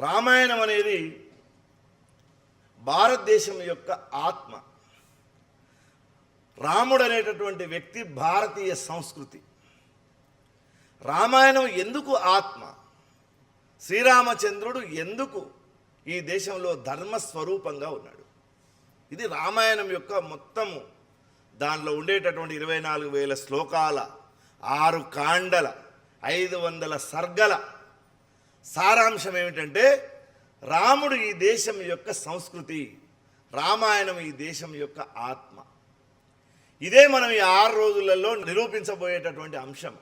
రామాయణం అనేది భారతదేశం యొక్క ఆత్మ. రాముడు అనేటటువంటి వ్యక్తి భారతీయ సంస్కృతి. రామాయణం ఎందుకు ఆత్మ? శ్రీరామచంద్రుడు ఎందుకు ఈ దేశంలో ధర్మస్వరూపంగా ఉన్నాడు? ఇది రామాయణం యొక్క మొత్తము. దానిలో ఉండేటటువంటి ఇరవై నాలుగు వేల శ్లోకాల ఆరు కాండల ఐదు వందల సర్గల సారాంశం ఏమిటంటే రాముడు ఈ దేశం యొక్క సంస్కృతి రామాయణం ఈ దేశం యొక్క ఆత్మ. ఇదే మనం ఈ ఆరు రోజులలో నిరూపించబోయేటటువంటి అంశం.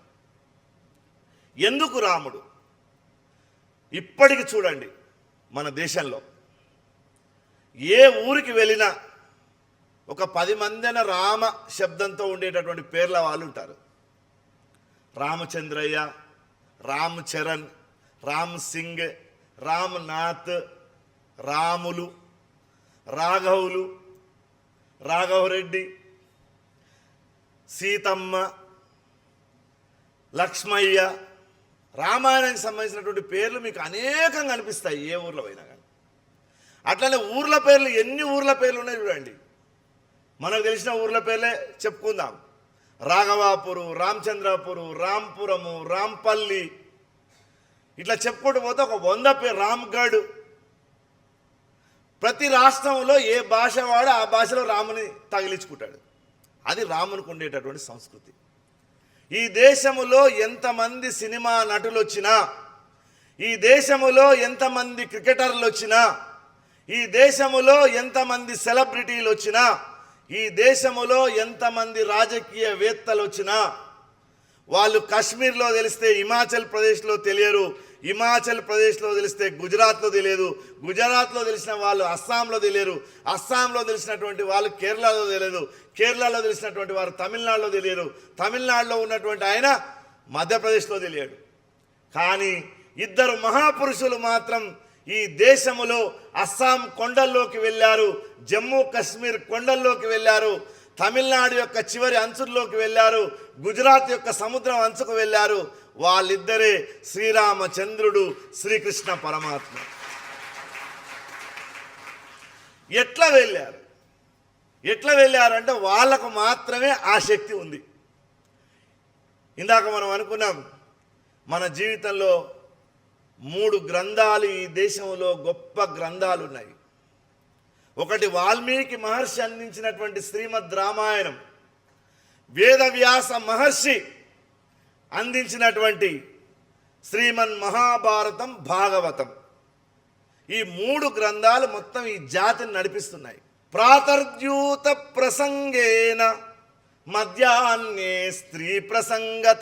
ఎందుకు రాముడు? ఇప్పటికి చూడండి మన దేశంలో. ఏ ఊరికి వెళ్ళినా ఒక పది మందిన రామ శబ్దంతో ఉండేటటువంటి పేర్ల వాళ్ళు ఉంటారు. రామచంద్రయ్య రామ్ చరణ్ రామ్ సింగ్ రామ్ నాథ్ రాములు రాఘవులు రాఘవరెడ్డి సీతమ్మ లక్ష్మయ్య. రామాయణానికి సంబంధించినటువంటి పేర్లు మీకు అనేకంగా అనిపిస్తాయి ఏ ఊర్లో పోయినా కానీ. అట్లనే ఊర్ల పేర్లు ఎన్ని ఊర్ల పేర్లు ఉన్నాయి చూడండి. మనకు తెలిసిన ఊర్ల పేర్లే చెప్పుకుందాం. రాఘవాపురు రామచంద్రాపురు రాంపురము రాంపల్లి ఇట్లా చెప్పుకుంటూ పోతే ఒక వంద పేరు రామ్గఢ్ ప్రతి రాష్ట్రంలో ఏ భాష వాడు ఆ భాషలో రాముని తగిలించుకుంటాడు. అది రామునికి ఉండేటటువంటి సంస్కృతి. ఈ దేశములో ఎంతమంది సినిమా నటులు వచ్చినా ఈ దేశములో ఎంతమంది క్రికెటర్లు వచ్చినా ఈ దేశములో ఎంతమంది సెలబ్రిటీలు వచ్చినా ఈ దేశములో ఎంతమంది రాజకీయవేత్తలు వచ్చినా వాళ్ళు కాశ్మీర్లో తెలిస్తే హిమాచల్ ప్రదేశ్లో తెలియరు హిమాచల్ ప్రదేశ్లో తెలిస్తే గుజరాత్లో తెలియదు గుజరాత్లో తెలిసిన వాళ్ళు అస్సాంలో తెలియరు అస్సాంలో తెలిసినటువంటి వాళ్ళు కేరళలో తెలియదు కేరళలో తెలిసినటువంటి వారు తమిళనాడులో తెలియరు తమిళనాడులో ఉన్నటువంటి ఆయన మధ్యప్రదేశ్లో తెలియడు. కానీ ఇద్దరు మహాపురుషులు మాత్రం ఈ దేశములో అస్సాం కొండల్లోకి వెళ్ళారు జమ్మూ కాశ్మీర్ కొండల్లోకి వెళ్ళారు తమిళనాడు యొక్క చివరి అంచుల్లోకి వెళ్ళారు. గుజరాత్ యొక్క సముద్రం అంచుకు వెళ్ళారు. వాళ్ళిద్దరే శ్రీరామచంద్రుడు శ్రీకృష్ణ పరమాత్మ. ఎట్లా వెళ్ళారు? ఎట్లా వెళ్ళారంటే వాళ్ళకు మాత్రమే ఆ శక్తి ఉంది. ఇందాక మనం అనుకున్నాం మన జీవితంలో మూడు గ్రంథాలు ఈ దేశంలో గొప్ప గ్రంథాలు ఉన్నాయి ఒకటి వాల్మీకి మహర్షి అందించినటువంటి శ్రీమద్ రామాయణం. వేదవ్యాస మహర్షి అందించినటువంటి శ్రీమన్ మహాభారతం భాగవతం. ఈ మూడు గ్రంథాలు మొత్తం ఈ జాతిని నడిపిస్తున్నాయి. ప్రాతర్ద్యూత ప్రసంగేన మధ్యాహ్నే స్త్రీ ప్రసంగత.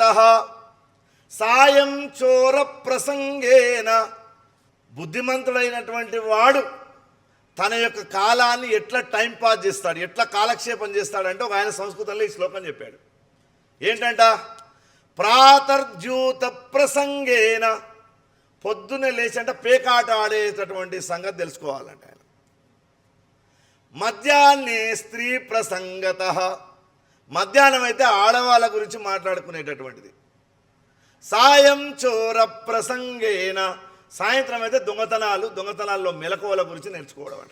సాయం చోర ప్రసంగేన బుద్ధిమంతుడైనటువంటి వాడు తన యొక్క కాలాన్ని ఎట్లా టైం పాస్ చేస్తాడు ఎట్లా కాలక్షేపం చేస్తాడంటే ఒక ఆయన సంస్కృతంలో ఈ శ్లోకం చెప్పాడు. ఏంటంట? ప్రాతర్జ్యూత ప్రసంగేన పొద్దున్నే లేచి అంటే పేకాట ఆడేటటువంటి సంగతి తెలుసుకోవాలంట ఆయన. మధ్యాహ్నే స్త్రీ ప్రసంగత. మధ్యాహ్నం అయితే ఆడవాళ్ళ గురించి మాట్లాడుకునేటటువంటిది. సాయం చోర ప్రసంగేన సాయంత్రం అయితే దొంగతనాలు దొంగతనాల్లో మెలకువల గురించి నేర్చుకోవడం అంట.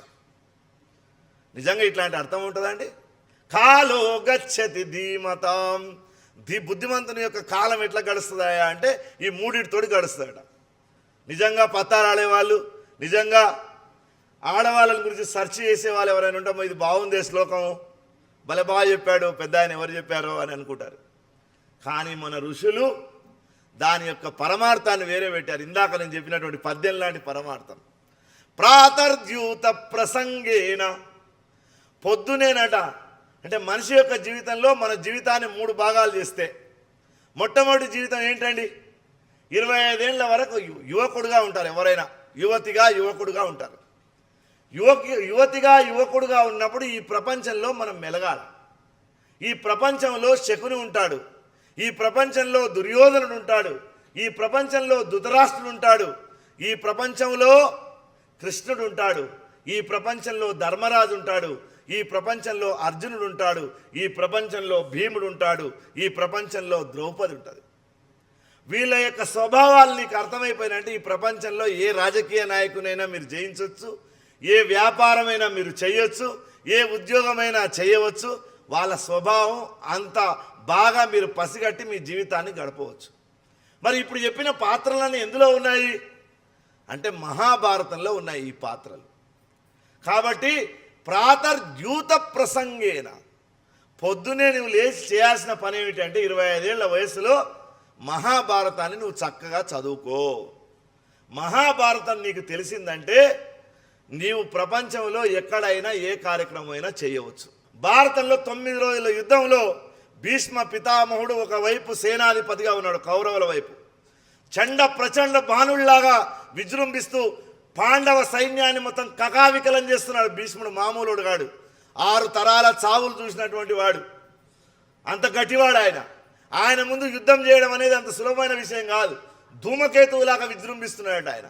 నిజంగా ఇట్లాంటి అర్థం ఉంటుందండి? కాలో గచ్చతి ధీమతాం. ధీ బుద్ధిమంతుని యొక్క కాలం ఎట్లా గడుస్తుందా అంటే ఈ మూడిటితోటి గడుస్తుందట. నిజంగా పత్తారాడే వాళ్ళు నిజంగా ఆడవాళ్ళ గురించి సెర్చ్ చేసే వాళ్ళు ఎవరైనా ఉంటామో ఇది బాగుంది శ్లోకం. భలే బాగా చెప్పాడు పెద్ద ఆయన ఎవరు చెప్పారో అని అనుకుంటారు. కానీ మన ఋషులు దాని యొక్క పరమార్థాన్ని వేరే పెట్టారు. ఇందాక నేను చెప్పినటువంటి పద్యం లాంటి పరమార్థం. ప్రాతర్ద్యూత ప్రసంగేన. పొద్దునేనట. అంటే మనిషి యొక్క జీవితంలో మన జీవితాన్ని మూడు భాగాలు చేస్తే. మొట్టమొదటి జీవితం ఏంటండి? ఇరవై ఐదేళ్ళ వరకు యువకుడుగా ఉంటారు ఎవరైనా. యువతిగా యువకుడుగా ఉంటారు. యువకి యువతిగా యువకుడుగా ఉన్నప్పుడు ఈ ప్రపంచంలో మనం మెలగాలి. ఈ ప్రపంచంలో శకుని ఉంటాడు. ఈ ప్రపంచంలో దుర్యోధనుడు ఉంటాడు. ఈ ప్రపంచంలో ధృతరాష్ట్రుడు ఉంటాడు. ఈ ప్రపంచంలో కృష్ణుడు ఉంటాడు. ఈ ప్రపంచంలో ధర్మరాజు ఉంటాడు. ఈ ప్రపంచంలో అర్జునుడు ఉంటాడు. ఈ ప్రపంచంలో భీముడు ఉంటాడు. ఈ ప్రపంచంలో ద్రౌపది ఉంటుంది. వీళ్ళ యొక్క స్వభావాలు నీకు అర్థమైపోయినంటే ఈ ప్రపంచంలో ఏ రాజకీయ నాయకునైనా మీరు జయించవచ్చు ఏ వ్యాపారమైనా మీరు చేయొచ్చు. ఏ ఉద్యోగమైనా చేయవచ్చు. వాళ్ళ స్వభావం అంత బాగా మీరు పసిగట్టి మీ జీవితాన్ని గడపవచ్చు. మరి ఇప్పుడు చెప్పిన పాత్రలన్నీ ఎందులో ఉన్నాయి? అంటే మహాభారతంలో ఉన్నాయి ఈ పాత్రలు. కాబట్టి ప్రాతర్ద్యూత ప్రసంగేన. పొద్దునే నువ్వు లేచి చేయాల్సిన పని ఏమిటంటే ఇరవై ఐదేళ్ళ వయసులో మహాభారతాన్ని నువ్వు చక్కగా చదువుకో. మహాభారతం నీకు తెలిసిందంటే నీవు ప్రపంచంలో ఎక్కడైనా ఏ కార్యక్రమం అయినా చేయవచ్చు. భారతంలో తొమ్మిది రోజుల యుద్ధంలో భీష్మ పితామహుడు ఒకవైపు సేనాధిపతిగా ఉన్నాడు కౌరవుల వైపు. చండ ప్రచండ బాణుల్లాగా విజృంభిస్తూ పాండవ సైన్యాన్ని మొత్తం కకావికలం చేస్తున్నాడు. భీష్ముడు మామూలుడు గాడు ఆరు తరాల చావులు చూసినటువంటి వాడు. అంత గట్టివాడు ఆయన. ఆయన ముందు యుద్ధం చేయడం అనేది అంత సులభమైన విషయం కాదు. ధూమకేతువులాగా విజృంభిస్తున్నాడు ఆయన.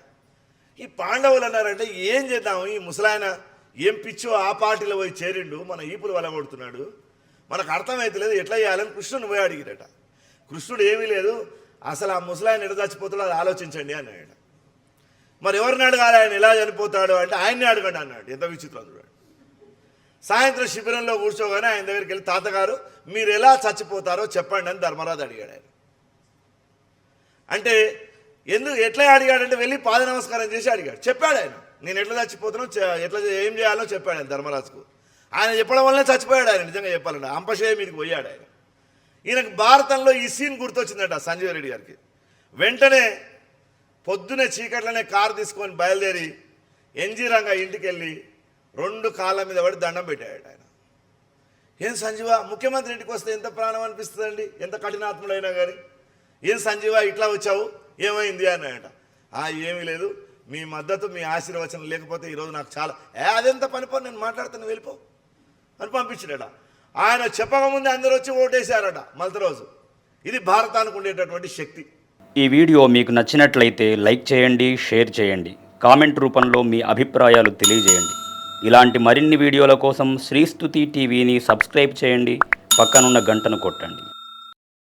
ఈ పాండవులు అన్నారంటే ఏం చేద్దాం? ఈ ముసలాయన ఏం పిచ్చో ఆ పార్టీలో పోయి చేరిండు మన ఈపులు వలగొడుతున్నాడు. మనకు అర్థమైతలేదు ఎట్లా చేయాలని కృష్ణుని పోయి అడిగిరట. కృష్ణుడు ఏమీ లేదు అసలు ఆ ముసలాయన ఎడ చచ్చిపోతాడో అది ఆలోచించండి అన్నాడు. మరి ఎవరిని అడగాలి? ఆయన ఎలా చనిపోతాడు అంటే ఆయన్ని అడగండి అన్నాడు ఎంత విచిత్రం చూడండి. సాయంత్రం శిబిరంలో కూర్చోగానే ఆయన దగ్గరికి వెళ్ళి తాతగారు మీరు ఎలా చచ్చిపోతారో చెప్పండి అని ధర్మరాజు అడిగాడు ఆయన. అంటే ఎందుకు ఎట్లా అడిగాడంటే వెళ్ళి పాద నమస్కారం చేసి అడిగాడు. చెప్పాడు ఆయన నేను ఎట్లా చచ్చిపోతానో ఎట్లా ఏం చేయాలో చెప్పాడు ఆయన ధర్మరాజుకు. ఆయన చెప్పడం వల్లనే చచ్చిపోయాడు ఆయన నిజంగా చెప్పాలంటే. అంపశయ మీదకి పోయాడు ఆయన. ఈయనకు భారతంలో ఈ సీన్ గుర్తొచ్చిందట సంజీవ్ రెడ్డి గారికి. వెంటనే పొద్దునే చీకట్లనే కారు తీసుకొని బయలుదేరి ఎన్జీ రంగా ఇంటికి వెళ్ళి రెండు కాళ్ళ మీద పడి దండం పెట్టాడు ఆయన. ఏం సంజీవ ముఖ్యమంత్రి ఇంటికి వస్తే ఎంత ప్రాణం అనిపిస్తుందండి? ఎంత కఠినాత్ముడైనా కానీ ఏం సంజీవ ఇట్లా వచ్చావు? ఏమైంది అన్నాడట. ఏమీ లేదు. మీ మద్దతు మీ ఆశీర్వచనం లేకపోతే ఈరోజు నాకు చాలా అదెంత పని పని నేను మాట్లాడుతాను వెళ్ళిపో. అని పంపించాడట ఆయన చెప్పకముందే అందరూ వచ్చి ఓటేశారట మొదటి రోజు ఇది భారతానికి ఉండేటటువంటి శక్తి. ఈ వీడియో మీకు నచ్చినట్లయితే లైక్ చేయండి షేర్ చేయండి. కామెంట్ రూపంలో మీ అభిప్రాయాలు తెలియజేయండి. ఇలాంటి మరిన్ని వీడియోల కోసం శ్రీస్తుతి టీవీని సబ్స్క్రైబ్ చేయండి. పక్కనున్న గంటను కొట్టండి.